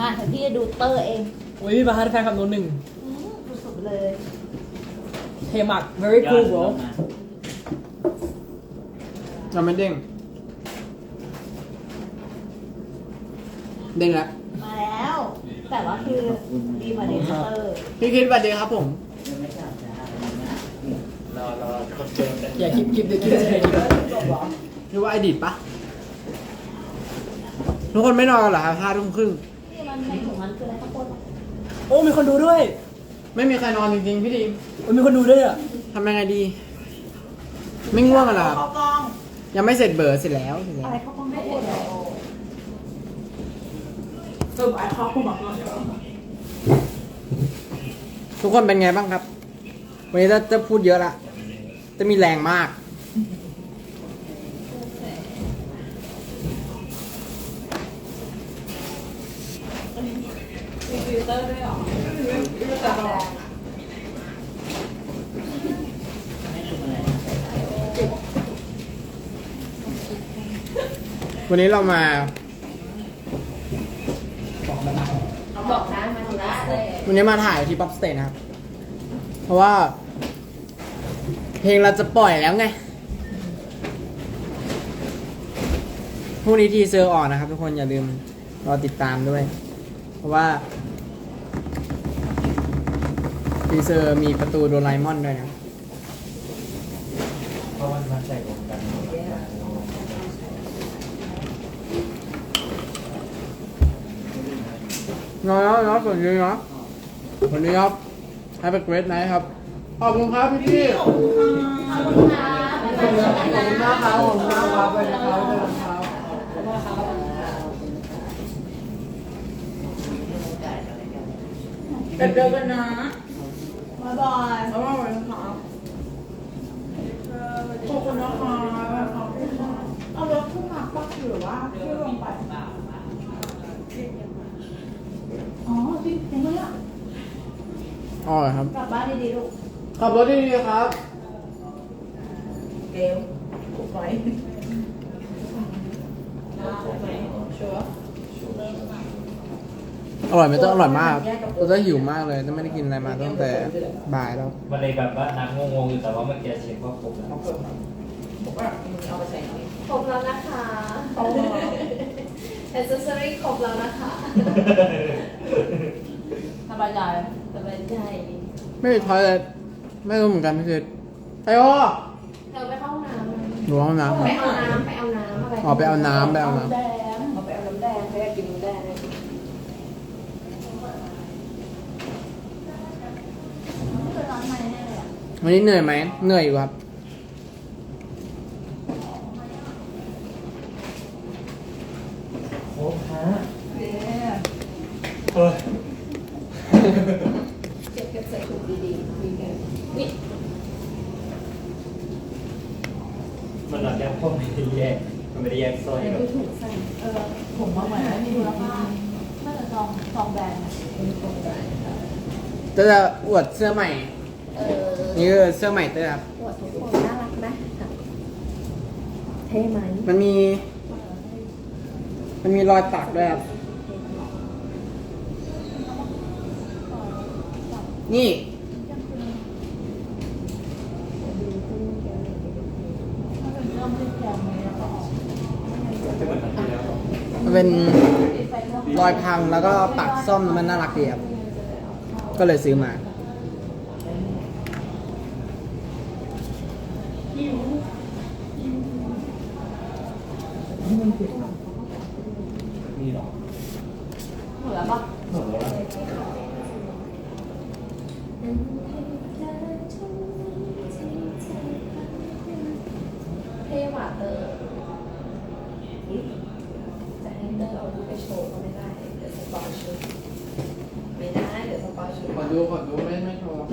มาเดี๋ยวพี่จะดูเตอร์เองอุ้ยมาฮาร์ดแฟนคำนวนหนึ่งอืมสุดๆเลย เทมาก very cool bro เราไม่เด้งเด้งแล้วมาแล้ว แต่ว่าคือดีกว่าเดนเตอร์พี่คิดสวัสดีครับผมรอรอคนเดิมกันอย่าคลิปคลิปเดี๋ยวคลิปจะได้ดีจบเหรอหรือว่าไอดิดปะทุกคนไม่นอนกันเหรอครับห้าทุ่มครึ่งนี่มัน ในของมันคืออะไรข้าวโพดเหรอโอ้มีคนดูด้วยไม่มีใครนอนจริงๆพี่ดีมโอ้มีคนดูด้วยอะทำยังไงดี ไม่ง่วงกันเหรอครับข้าวกล้องยังไม่เสร็จเบอร์เสร็จแล้วเสร็จแล้อะวไรข้าวกล้องข้าวโพดเหรอทุกคนเป็นไงบ้างครับ วันนี้จะจะพูดเยอะละ จะมีแรงมาก วันนี้เรามาบอกนะมาถึงละเลยวันนี้มาถ่ายที่ป๊อปสเต e นะครับ เพราะว่า เพลงเราจะปล่อยแล้วไงพรุ่งนี้ทีเซอร์ออกนะครับ ทุกคนอย่าลืมรอติดตามด้วย เพราะว่าทีเซอร์มีประตูโดราเอมอนด้วยนะเพราะมันมาใส่รวมกัน น้อยน้อยส่วนนี้เนะวันนี้ครับให้เป็นเกรดไนท์ครับ ขอบคุณครับพี่พี่ขอบคุณมากครับขอบคุณมากครับไปนะครับไปนะครับเดี๋ยวเจอกันนะบ๊ายบายบ๊ายบายนะครับขอบคุณนะคะเอารถขึ้นมาปักหรือว่าที่ลงไป อ๋อพี่ยังไม่ละ อ๋อครับ กลับบ้านดีๆลูกขับรถดีๆครับ เกลถูกไหมถูกไหมชัวร์อร่อยไหมต้องอร่อยมากเราจะหิวมากเลยจะไม่ได้กินอะไรมาตั้งแต่บ่ายแล้ว มันเลยแบบว่านักงงๆอยู่แต่ว่าเมื่อกี้เช็คว่าครบแล้วผมว่ามึงเอาไปใส่นี่ครบแล้วนะคะแอ c เซสซอรี่ครบแล้วนะคะ สบายใจสบายใจ ไม่มีทอยเลยไม่รู้เหมือนกันพี่คือไอโอเธอไปเข้าห้องน้ำนะหนูห้องน้ำคไปรับเอาน้ำไปเอาน้ำอะไรอ๋อไปเอาน้ำไปเอาน้แดงเอาไปเอาน้ำแดงไปกินน้ำแดงคือร้านใหม่แน่เลยอะำวันนี้เหนื่อยไหม เหนื่อยอยู่ครับครบฮะเฮ้ย เก็บเก็บใส่ถุงดีๆมีกันนี่มันหลังจากพวกไม่ได้แยกมันไม่ได้แยกซอยในกับ ถุงใส่เออผมว่าเหมือนไม่มีมูลค่าน่าจะซองซองแบรนด์อะจะจะอวดเสื้อใหม่ เออนี่คือเสื้อใหม่เต้ยครับอวดทุกคนน่ารักไหมเท่ไหมมันมี มันมีรอยปักด้วยครับ นี่ เป็นรอยพังแล้วก็ปักซ่อมมันน่ารักดีครับ ก็เลยซื้อมานี่หรอ หมดแล้วปะ หมดแล้ว เท่หว่ะเตอร์จะให้เตอร์เอาไปโชว์ก็ไม่ได้ เดี๋ยวสปอยชุดไม่ได้ เดี๋ยวสปอยชุ ดขอดูขอดูไม่ไม่โชว์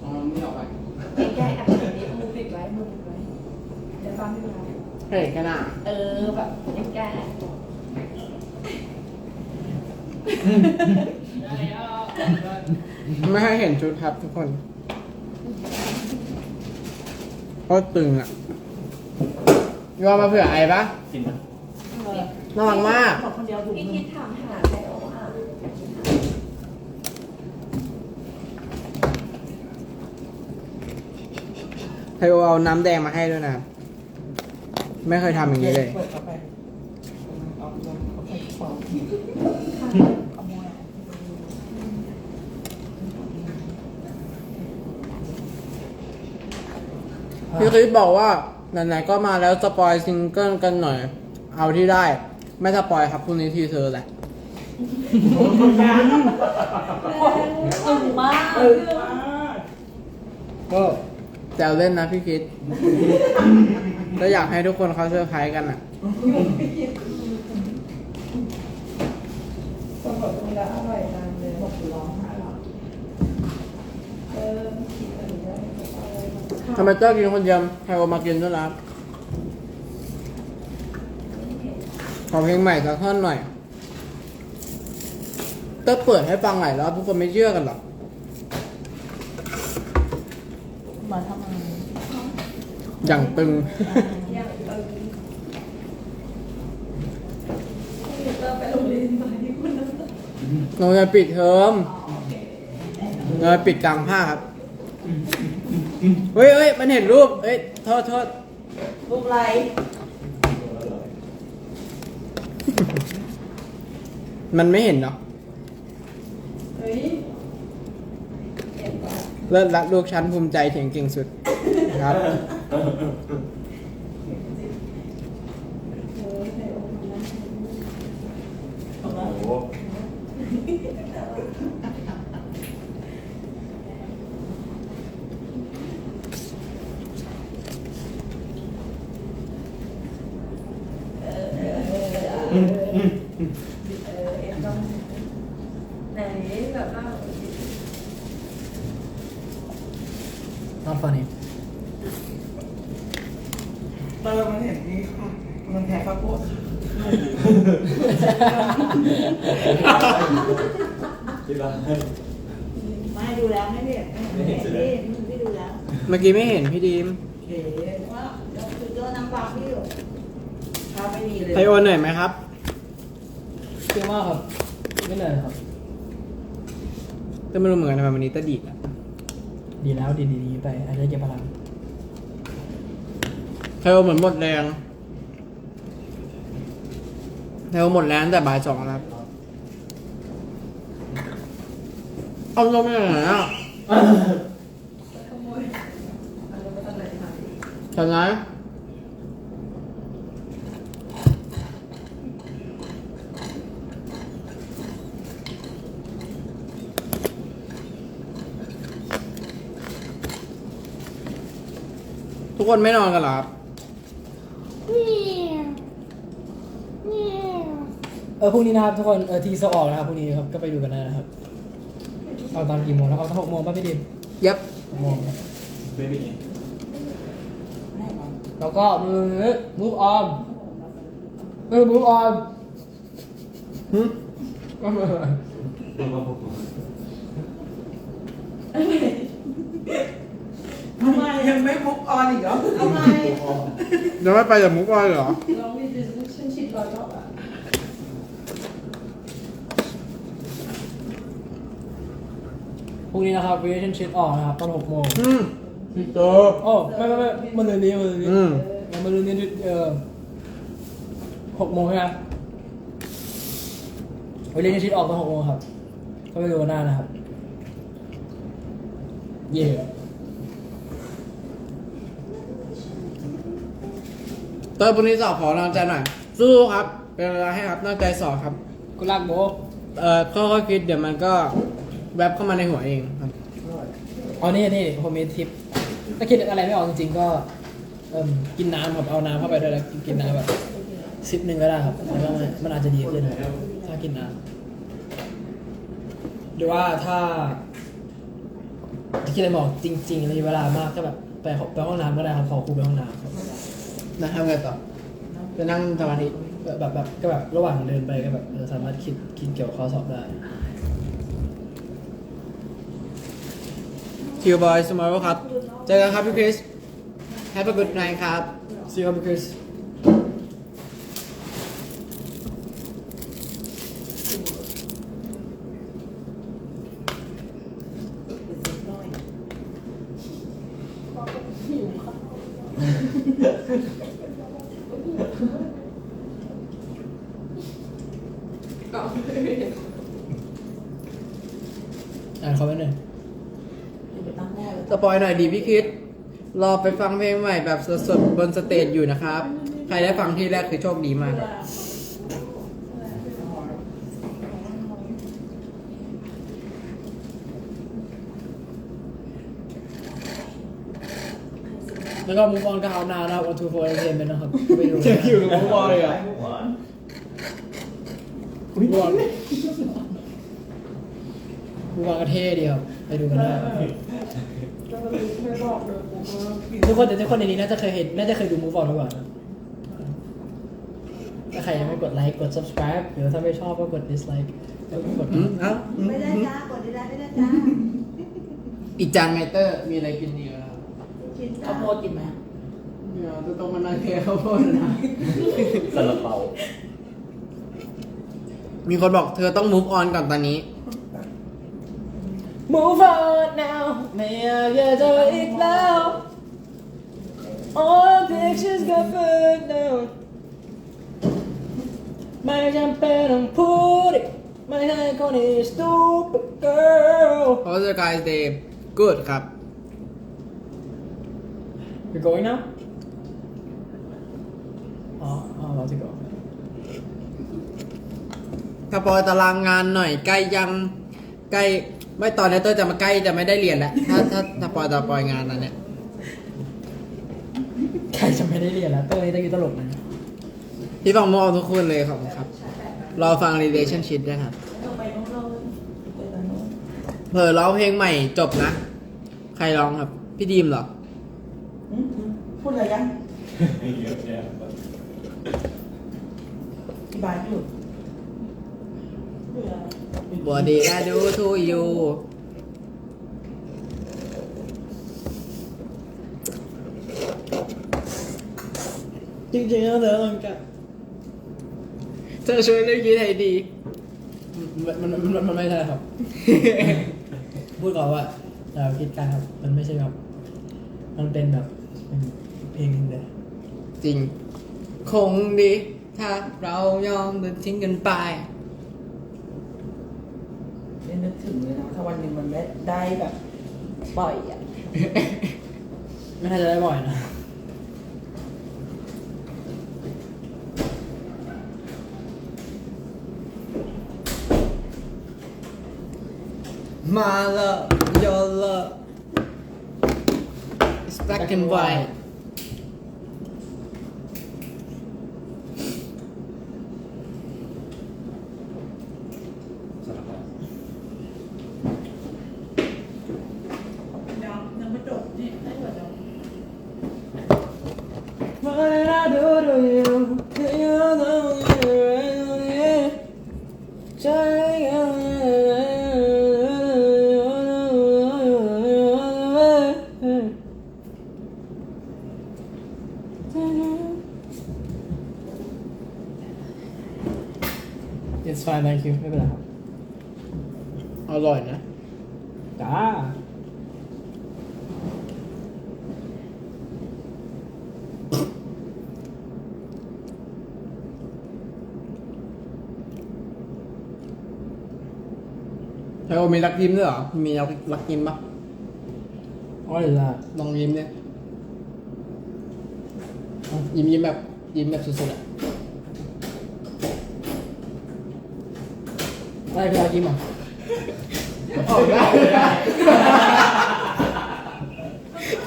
เอานี่ออกไปแก้แอปแบบนี้มือปิดไว้มือปิดไว้เดี๋ยวฟังไม่เป็นไรเฮ้ยแค่หน้าเออแบบยังแก้ไม่ให้เห็นชุดครับทุกคนเพราะตึงอะยอมมาเผื่อไอ้ปะกินนะเออน่ารักมากบอกคนเดียวถูกพี่หคินึ่ดงถามหาไทโออะ ไทโอเอาน้ำแดงมาให้ด้วยนะครับไม่เคยทำอย่างนี้เลยปิดเข้าไปเอาเอาไปขวางขโมยพี่คริสบอกว่าไหนๆก็มาแล้วสปอยซิงเกิลกันหน่อย เอาที่ได้ ไม่สปอยครับพรุ่งนี้ทีเซอร์แหละ ตึงมาก ก็ แซวเล่นนะพี่คริสแล้วอยากให้ทุกคนเขาเซอร์ไพรส์กันอะคนบอกตรงนี้อร่อยจังเลยบอกร้องไห้หรอเออคิดอะไรได้ทำไมเจ้ากินคนเดียวไทโอมากินด้วยล่ะครับขอเพลงใหม่สักท่อนหน่อยเต้าเปิดให้ฟังหลายรอบทุกคนไม่เชื่อกันหรอก มาทำอะไร อย่างตึงยังเออให้เตอร์ไปโรงเรียนไหมคุณน้ำตาเราจะปิดเทอมเราจะปิดกลางภาคครับ เฮ้ยเฮ้ยมันเห็นรูปเอ้ย โทษโทษรูปไรมันไม่เห็นเนาะเฮ้ยเห็นปะเลิศรักลูกชั้นภูมิใจเถียงเก่งสุดครับ フフフ。 เติมมันเห็นนี่ค่ะมันแพ้ข้าวโพดคิดว่าไม่ดูแล้วไม่เห็นไม่เห็นไม่เห็นไม่ดูแล้วเมื่อกี้ไม่เห็นพี่ดีมเก๋ว่าเดี๋ยวคือเจอนางฟ้าพี่อยู่ข้าวไม่มีเลยไทโอเหนื่อยไหมครับเชื่อมากครับไม่เหนื่อยครับก็ไม่รู้เหมือนกันทำไมวันนี้ตะดีดอะดีแล้วดีดีดีไปอาจจะเก็บพลัง ไทโอเหมือนหมดแรงไทโอหมดแรงแต่บ่ายสองครับ เอาลงไปไหนอะขโมยเอาลงไงไหนมาฉันะทุกคนไม่นอนกันหรอครับ เออพรุ่งนี้นะครับทุกคนเออทีสออกนะครับพรุ่งนี้ครับก็ไปดูกันได้นะครับเอาตอนกี่โมงแล้วเอาตอนหกโมงป่ะพี่ดิมยับหกโมงไม่มีแล้วก็มือ move on เออ move on หึก็มือทำไมยังไม่มุกออนอีกเหรอเอาไงยังไม่ไปจากมุกบอยเหรอลองดิฉันชิดร้อยรอบอะ พ รุ่งนี้นะครับ relationship ออกนะครับตอนหกโมงอืมพี่โตโอ้ไม่ไม่ไม่มันเลยนี้มันเลยนี้อืมมันเลยนี้เออหกโมงใช่ไหม relationship ออกตอนหกโมงครับ ก็ไปดูกันได้นะครับ เย่ เตอร์พรุ่งนี้สอบขอกำลังใจหน่อยสู้ครับ เป็นเวลาให้ครับตั้งใจสอบครับ กูรักโบ เอ่อค่อยๆคิดเดี๋ยวมันก็ แวบเข้ามาในหัวเองครับ อ๋อนี่นี่ผมมีทิปถ้าคิดอะไรไม่ออกจริงๆก็เอิ่มกินน้ำครับเอาน้ำเข้าไปด้วยแล้วกินกินน้ำแบบซิปหนึ่งก็ได้ครับแล้วก็มันมันอาจจะดีขึ้นครับถ้ากินน้ำหรือว่าถ้าคิดอะไรไม่ออกจริงๆแล้วมีเวลามากก็แบบไปขอไปห้องน้ำก็ได้ครับขอครูไปห้องน้ำครับนะทำไงต่อจะนั่งสมาธิแบบแบบแบบก็แบบระหว่างเดินไปก็แบบเออสามารถคิดคิดเกี่ยวกับข้อสอบได้ คิวบอยสมอลครับ เจอกันครับพี่คริส Have a good night ครับ See you, Chris. อ่านเขาไว้หน่อย ไปตั้ง หม้อเลยสปอยหน่อยดีพี่คิด รอไปฟังเพลงใหม่แบบสดๆบนสเตจอยู่นะครับ ใครได้ฟังที่แรกคือโชคดีมากครับแล้วก็มุกออนก็เอาหน้านะครับ on to for entertainment นะครับไปดูเจ็บอยู่กับมุกออนเลยเหรอมุกออนมุกออนก็เท่ดีครับไปดูกันได้ ทุกคนแต่ทุกคนในนี้น่าจะเคยเห็นน่าจะเคยดูมุกออนมาก่อนนะถ้าใครยังไม่กดไลค์กด subscribe หรือถ้าไม่ชอบก็กด dislike แล้วก็กดอืมเอ้าอืมไม่ได้อืมจ้ากดได้ไม่ได้จ้าอีกจังไงเตอร์ มีอะไรกินดีครับกินข้าวโพดกินไหมเดี๋ยวจะต้องมานั่งเทข้าวโพดนะ ซาลาเปามีคนบอกเธอต้อง move on ก่อนตอนนี้ Move on now ไม่อยากจะเจออีกแล้ว All pictures got put down ไม่จำเป็นต้องพูดอีกไม่ให้คนนี้ stupid girl How was your guys day good ครับ You're going now? Oh, I'm about to go. สปอยตารางงานหน่อยใกล้ยังใกล้ ไม่ตอนนี้เตอร์จะมาใกล้จะไม่ได้เรียนแล้ว ถ้าถ้าสปอยตารางงานนั้นเนี่ยใครจะไม่ได้เรียนแล้วเต้ยต้องอยู่ตลกนะพี่ฟังมอทุกคนเลยขอบคุณครับ รอฟัง relationship ด้วยครับต้องไปน้องเราไปตรงโน้นเผลอร้องเพลงใหม่จบนะ ใครร้องครับ พี่ดีมเหรออืมอืมพูดอะไรยังเยอะแยะอธิบายอยู่ What did I do to you จริงๆแล้วเธอต้องการเธอช่วยเรื่องคิดให้ดี มันมันมันมันไม่ใช่ครับ พูดก่อนว่าเราคิดการครับ มันไม่ใช่แบบมันเป็นแบบเป็นเพลงหนึงเลยจริง คงดี ถ้าเรายอมเดินทิ้งกันไป ไม่นึกถึงเลยนะ ถ้า วันหนึ่งมันได้ได้แบบปล่อยอะ ไม่น่าจะได้บ่อยนะ My love your love is black and white ซาลาเปา ยังยังไม่จบนี่ให้หัวจบ What did I do to you? Do you know you're It's fine, thank you. ไม่เป็นไรครับ อร่อยนะ จ้าไทโอมีรักยิ้มด้วยเหรอ มีรักรักยิ้มปะอ๋อเหรอ ลองยิ้มเนี่ยเอา ยิ้มยิ้มแบบยิ้มแบบสุดๆอะอะไรคืออากิมอะออกได้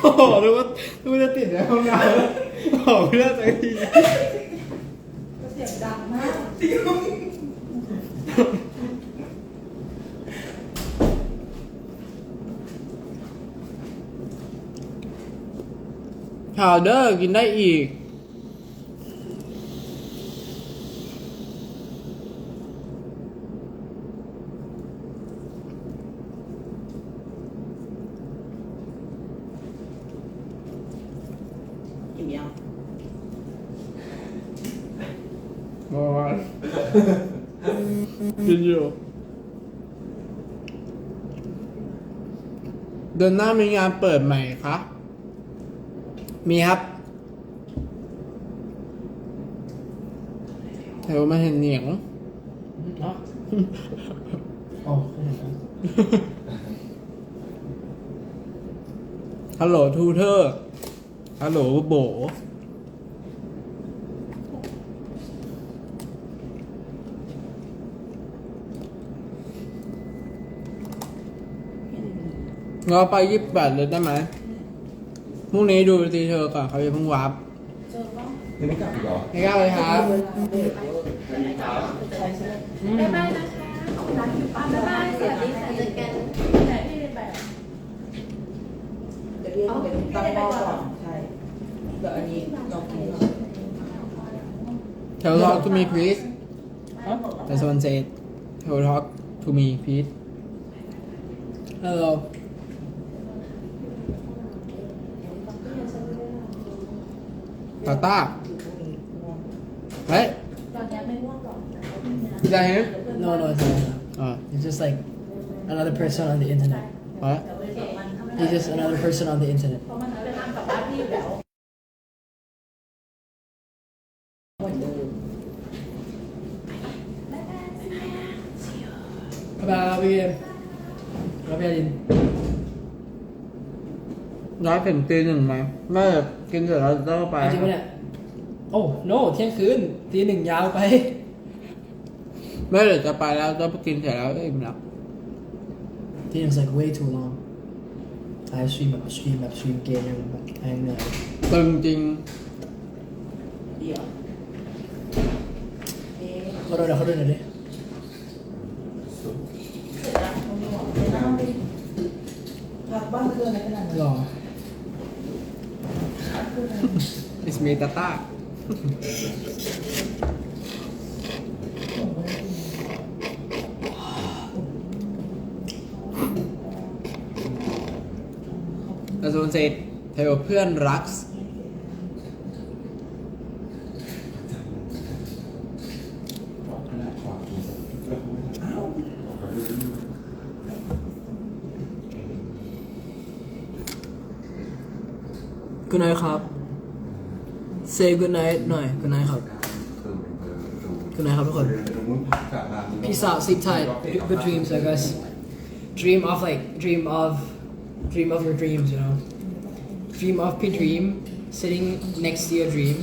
โอ้โหรู้ว่ารู้ว่าจะติดในห้องน้ำออกไม่ได้สักทีเสียงดังมากพาวเดอร์กินได้อีก ประมาณกินเดือนหน้ามีงานเปิดใหม่คะมีครับเทวมาเห็นเหนียงฮัลโหลทูเทอร์ฮัลโหลโบ เราไปยี่สิบแปดเลยได้ไหมพรุ่งนี้ดูทีเธอก่อนเขาจะเพิ่งวับยังไม่กลับอีกเหรอไม่กล้าเลยครับบ๊ายบายนะคะขอบคุณนะบ๊ายบายสวัสดีค่ะเจอกันไหนพี่ไปอะเดี๋ยวเรียกเป็นตั้งหม้อก่อนใช่เดี๋ยวอันนี้ลองกินก่อน Tell talk to me please ฮะ That's one said Tell talk to me please ฮัลโหล ตาตาเฮ้ยตอนนี้ไม่ง่วงหรอกพี่ได้เห็น no no it's not อ่า it's just like another person on the internet เฮ้ยแต่ว่าสองวันถ้ามัน he's just another person on the internet เพราะมันเป็นทางกลับบ้านพี่อยู่แล้ว บ๊ายบายพี่เอ็มแล้วพี่อดิน น้อยถึงตีหนึ่งไหมไม่กินเสร็จแล้วต้องไป จริงปะเนี่ย โอ้ no เที่ยงคืนตีหนึ่งยาวไป ไม่เดี๋ยวจะไปแล้วต้องกินเสร็จแล้วเองแล้วตีหนึ่ง is like way too long ไอสตรีมแบบสตรีมแบบสตรีมเกมยังแบบแพงเหนื่อยตึงจริงเดี๋ยวเอ๊ะเขาดูเดี๋ยวเขาดูหน่อยดิ เสร็จแล้วมันหมดเลยนะพักบ้านเรื่องอะไรขนาดนั้น หล่อ It's me ตาตาแล้วส่วนเสร็จเทลเพื่อนรัก good night ครับ say good night หน่อย good night ครับ good night ครับทุกคน Peace out, sleep tight, good dreams, I guess. Dream of like, dream of, dream of your dreams, you know. Dream of your dream, sitting next to your dream,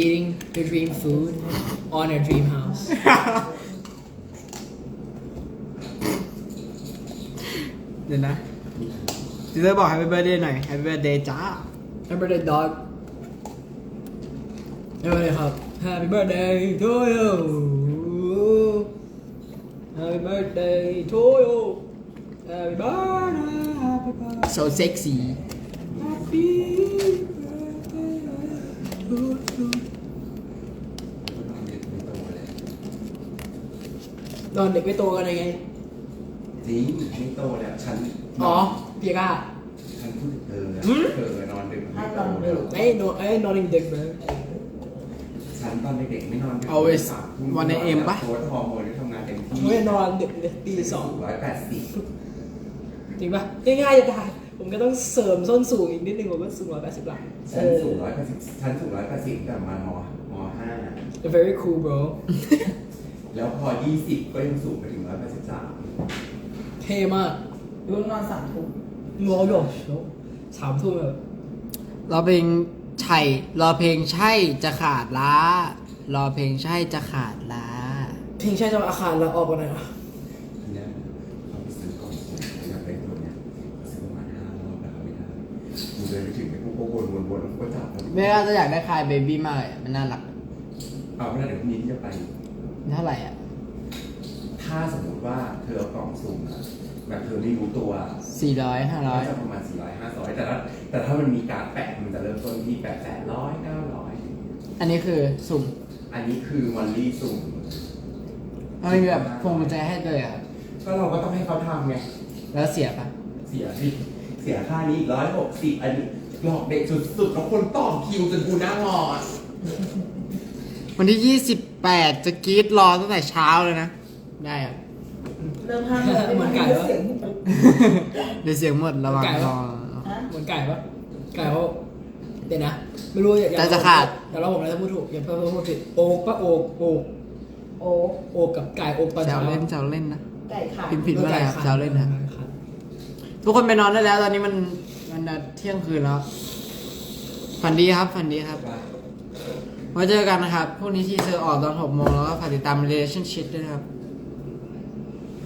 eating your dream food on your dream house. เดี๋ยวนะจิเตอร์บอก Happy Birthday หน่อย Happy Birthday จ้า Happy birthday, dog. Happy birthday, hub. Happy birthday to you. Happy birthday to you. Happy birthday, happy birthday. so sexy Happy birthday to you. ตอนเด็กไม่โตกันยังไง จริงไม่โตแล้วฉัน อ๋อเปียก้า ฉันพูดถึงเธอนะ หืม เธอนอนดึก ให้ ไม่ ต โต อน แล้ ดึ ว ก ไอ้โนไอ้นอนเด็กๆเลย ฉันตอนเด็กๆไม่นอนดึก Always สามทุ่ม 1 AM ปะ โค้ดฮอร์โมนที่ทำงานเต็มที่ไม่นอนดึกเลยตีสองร้อยแปดสิบจริงปะง่ายๆจะได้ผมก็ต้องเสริมส้นสูงอีกนิดนึงผมก็สูงร้อยแปดสิบหลังฉันสูงร้อยแปดสิบฉันสูงร้อยแปดสิบแต่มามมห้า Uh, very cool bro แล้วพอยี่สิบก็ยังสูงไปถึงร้อยแปดสิบสามเท่มากรุ่นนอนสามทุ่มงอโยสามทุ่มแบบรอเพลง ใช่รอเพลงใช่จะขาดล้า รอเพลงใช่จะขาดล้าเพลงใช่จะอาคารแล้วออกกันไหนวะทีเนี้ยเขาไปซื้อกล่องสุ่มอยากได้ตัวเนี้ยซื้อประมาณห้ารอบแล้วไม่ได้กูเดินไปถึงไอ้พวกก็วนวนวนแล้วก็จับมันไม่ว่าจะอยากได้คายเบบี้มากเลยมันน่ารักเอาไม่ได้เดี๋ยวพรุ่งนี้ที่จะไป เท่าไหร่อะ ถ้าสมมติว่าเธอเอากล่องสุ่มอะ แบบเธอไม่รู้ตัวสี่ร้อยห้าร้ก็อยจะประมาณ400 500แต่ถ้าแต่ถ้ามันมีการดแปะมันจะเริ่มต้นที่แปด800 900อันนี้คือสุ่ม อันนี้คือวันลี่สุ่มมันมีแบบพวงกุญแจให้เลยอะก็เราก็ต้องให้เขาทำไง แล้วเสียปะเสียสิเสียค่านี้ร้อยหกสิบอันนี้หลอกเด็กสุดๆแล้วคนต่อคิวจนกูหน้างออะวันที่ยี่สิบแปดจะกรีดรอตั้งแต่เช้าเลยนะ ได้อะ เริ่มห้าโมงเหมือนไก่วะ เสียงเดี๋ยวเสียงหมดระวังไก่รปะอเหมือนไก่ปะไก่เขาเดี๋ยวนะ ไม่รู้อย่าอย่แต่จะขาดอย่าเราผมนะถ้าพูดถูกอย่าเพิ่มพูดผิดโอกปะโอกโอกโอ้โอกกับไก่โอกตอนแซวเช้าเล่นแซวเล่นนะ ไก่ขาดพิมพ์ผิดว่าอะไรครับแซวเล่นนะครับทุกคนไปนอนได้แล้ว ตอนนี้มันมันเที่ยงคืนแล้ว ฝันดีครับ ฝันดีครับไว้เจอกันนะครับพรุ่งนี้ที่เซอร์ออกตอนหกโมงแล้วก็ฝากติดตาม relationship ด้วยนะครับ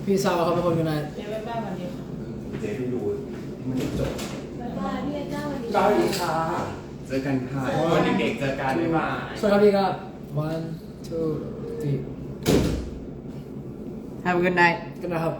พี่ซาวเขาเป็นคนอยู่ไหนเดี๋ยวแม่วันนี้ค่ะเจ๊ไปดูมันไม่จบบ๊ายบายพี่เจ้าวันนี้สวัสดีค่ะเจอกันค่ะวันเด็กๆเจอกันบ๊ายบายสวัสดีครับพี่ครับ one two three Have a good night กันนะครับ